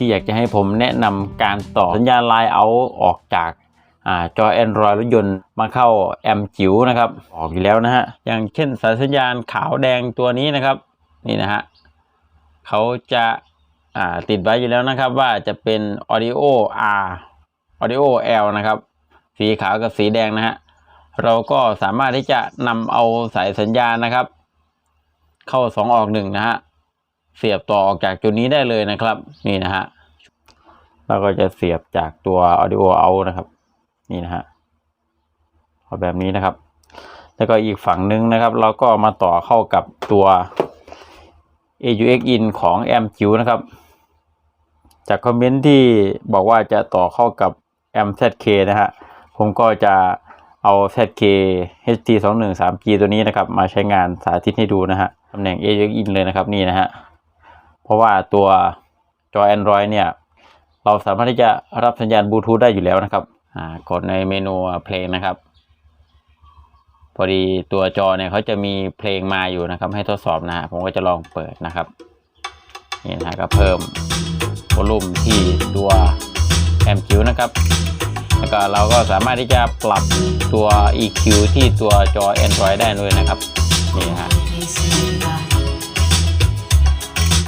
ที่อยากจะให้ผมแนะนำการต่อสัญญาณไลน์เอาออกจากอจอ Android รถยนต์มาเข้าแอมจิ๋วนะครับ ออกอยู่แล้วนะฮะ อย่างเช่นสายสัญญาณขาวแดงตัวนี้นะครับ นี่นะฮะเขาจะาติดไว้อยู่แล้วนะครับ ว่าจะเป็น audio R audio L นะครับ สีขาวกับสีแดงนะฮะ เราก็สามารถที่จะนำเอาสายสัญญาณนะครับ เข้าสองออกหนึ่งนะฮะ เสียบต่อออกจากจุดนี้ได้เลยนะครับ นี่นะฮะเราก็จะเสียบจากตัว audio out นะครับ นี่นะฮะเอาแบบนี้นะครับ แล้วก็อีกฝั่งหนึ่งนะครับ เราก็มาต่อเข้ากับตัว AUX in ของ a m จิ๋วนะครับ จากคอมเมนต์ที่บอกว่าจะต่อเข้ากับ a m ZK นะฮะผมก็จะเอา ZK HT 2 1 3 G ตัวนี้นะครับ มาใช้งานสาธิตให้ดูนะฮะตำแหน่ง AUX in เลยนะครับนี่นะฮะ ราะว่าตัวจอ Android เนี่ย เราสามารถที่จะรับสัญญาณบลูทูธได้อยู่แล้วนะครับอ่ากดในเมนูเพลงนะครับ พอดีตัวจอเนี่ยเขาจะมีเพลงมาอยู่นะครับ ให้ทดสอบนะฮะผมก็จะลองเปิดนะครับนี่นะก็เพิ่มวอลลุ่มที่ตัวแอมจิ๋วนะครับแล้วก็เราก็สามารถที่จะปรับตัว EQ ที่ตัวจอ Android ได้เลยนะครับ นี่นะฮะ